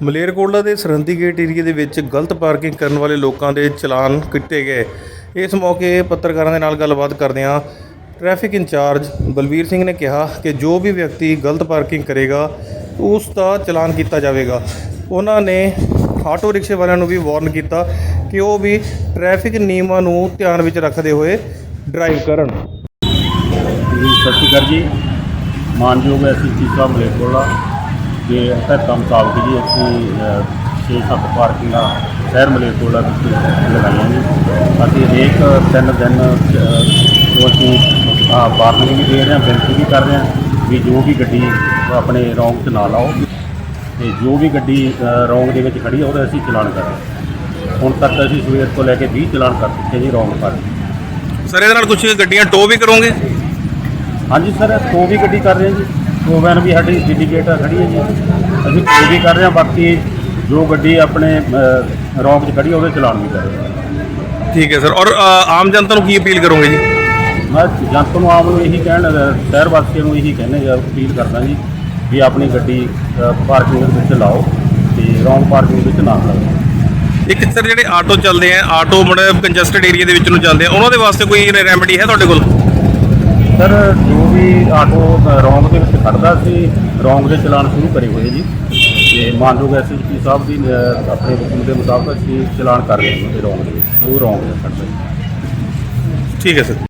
ਮਲੇਰਕੋਟਲਾ ਦੇ Sirhindi gate area ਦੇ ਵਿੱਚ ਗਲਤ ਪਾਰਕਿੰਗ ਕਰਨ ਵਾਲੇ ਲੋਕਾਂ ਦੇ ਚਲਾਨ ਕੀਤੇ ਗਏ। ਇਸ ਮੌਕੇ ਪੱਤਰਕਾਰਾਂ ਦੇ ਨਾਲ ਗੱਲਬਾਤ ਕਰਦਿਆਂ ਟ੍ਰੈਫਿਕ ਇੰਚਾਰਜ ਬਲਵੀਰ ਸਿੰਘ ਨੇ ਕਿਹਾ ਕਿ ਜੋ ਵੀ ਵਿਅਕਤੀ ਗਲਤ ਪਾਰਕਿੰਗ ਕਰੇਗਾ, ਉਸ ਦਾ ਚਲਾਨ ਕੀਤਾ ਜਾਵੇਗਾ। ਉਹਨਾਂ ਨੇ ਆਟੋ ਰਿਕਸ਼ੇ ਵਾਲਿਆਂ ਨੂੰ ਵੀ ਵਾਰਨ ਕੀਤਾ ਕਿ ਉਹ ਵੀ ਟ੍ਰੈਫਿਕ ਨਿਯਮਾਂ ਨੂੰ ਧਿਆਨ ਵਿੱਚ ਰੱਖਦੇ ਹੋਏ ਡਰਾਈਵ ਕਰਨ। ਸਤਿ ਸ਼੍ਰੀ ਅਕਾਲ ਜੀ। ਮਾਨਯੋਗ ਐਸਐਸਪੀ ਸਾਹਿਬ ਮਲੇਰਕੋਟਲਾ। ਦੇ ਹਦਾਇਤਾਂ ਮੁਤਾਬਕ ਜੀ ਅਸੀਂ 6-7 ਪਾਰਕਿੰਗਾਂ ਸ਼ਹਿਰ ਮਲੇਰਕੋਟਲਾ ਵਿੱਚ ਲਗਾਈਆਂ ਜੀ। ਅਸੀਂ ਹਰੇਕ ਤਿੰਨ ਦਿਨ ਜੋ ਅਸੀਂ ਵਾਰਨਿੰਗ ਵੀ ਦੇ ਰਹੇ ਹਾਂ ਬੇਨਤੀ ਵੀ ਕਰ ਰਹੇ ਹਾਂ ਵੀ ਜੋ ਵੀ ਗੱਡੀ ਆਪਣੇ ਰੌਂਗ 'ਚ ਨਾ ਲਾਓ ਤੇ ਜੋ ਵੀ ਗੱਡੀ ਰੌਂਗ ਦੇ ਵਿੱਚ ਖੜੀ ਹੈ ਉਹਦਾ ਅਸੀਂ ਚਲਾਨ ਕਰ ਰਹੇ ਹਾਂ। ਹੁਣ ਤੱਕ ਅਸੀਂ ਸਵੇਰ ਤੋਂ ਲੈ ਕੇ 20 ਚਲਾਨ ਕਰ ਦਿੱਤੇ ਜੀ ਰੌਂਗ ਪਰ ਸਰ ਇਹਦੇ ਨਾਲ ਕੁਝ ਗੱਡੀਆਂ ਟੋ ਵੀ ਕਰੋਗੇ? ਹਾਂਜੀ ਸਰ ਟੋ ਵੀ ਗੱਡੀ ਕਰ ਰਹੇ ਹਾਂ ਜੀ। ਟੋ ਵੈਨ ਵੀ ਸਾਡੀ ਡੈਡੀਕੇਟ ਖੜੀ ਹੈ ਜੀ। ਅਸੀਂ ਟੋ ਵੀ ਕਰ ਰਹੇ ਹਾਂ ਬਾਕੀ ਜੋ ਗੱਡੀ ਆਪਣੇ ਰੌਂਗ 'ਚ ਖੜੀ ਹੈ ਉਹਦੇ ਚਲਾਨ ਵੀ ਕਰ ਰਹੇ ਹਾਂ। ਠੀਕ ਹੈ ਸਰ ਔਰ ਆਮ ਜਨਤਾ ਨੂੰ ਕੀ ਅਪੀਲ ਕਰੋਗੇ ਜੀ? ਮੈਂ ਜਨਤ ਨੂੰ ਆਮ ਨੂੰ ਇਹੀ ਕਹਿਣ ਸ਼ਹਿਰ ਵਾਸੀਆਂ ਨੂੰ ਇਹੀ ਕਹਿੰਦੇ ਜਾਂ ਅਪੀਲ ਕਰਦਾ ਜੀ ਵੀ ਆਪਣੀ ਗੱਡੀ ਪਾਰਕਿੰਗ ਦੇ ਵਿੱਚ ਲਾਓ ਤੇ ਰੌਂਗ ਪਾਰਕਿੰਗ ਵਿੱਚ ਨਾ ਲਾਓ। ਇੱਕ ਸਰ ਜਿਹੜੇ ਆਟੋ ਚੱਲਦੇ ਆ ਆਟੋ ਬੜੇ ਕੰਜਸਟਡ ਏਰੀਆ ਦੇ ਵਿੱਚ ਨੂੰ ਚੱਲਦੇ ਆ ਉਹਨਾਂ ਦੇ ਵਾਸਤੇ ਕੋਈ ਰੈਮੇਡੀ ਹੈ ਤੁਹਾਡੇ ਕੋਲ? ਸਰ ਜੋ ਵੀ ਆਟੋ ਰੌਂਗ ਦੇ ਵਿੱਚ ਖੜਦਾ ਸੀ ਰੌਂਗ ਦੇ ਚਲਾਨ ਸ਼ੁਰੂ ਕਰੇ ਹੋਏ ਜੀ। ਤੇ ਮਾਨਯੋਗ ਐਸਐਸਪੀ ਸਾਹਿਬ ਦੀ ਅ, ਆਪਣੇ ਹੁਕਮ ਦੇ ਮੁਤਾਬਕ ਅਸੀਂ ਚਲਾਨ ਕਰ ਰਹੇ ਹਾਂ ਉਹਦੇ ਰੌਂਗ ਦੇ ਵਿੱਚ। ਉਹ ਰੌਂਗ ਦੇ ਖੜਦਾ ਜੀ। ਠੀਕ ਹੈ ਸਰ।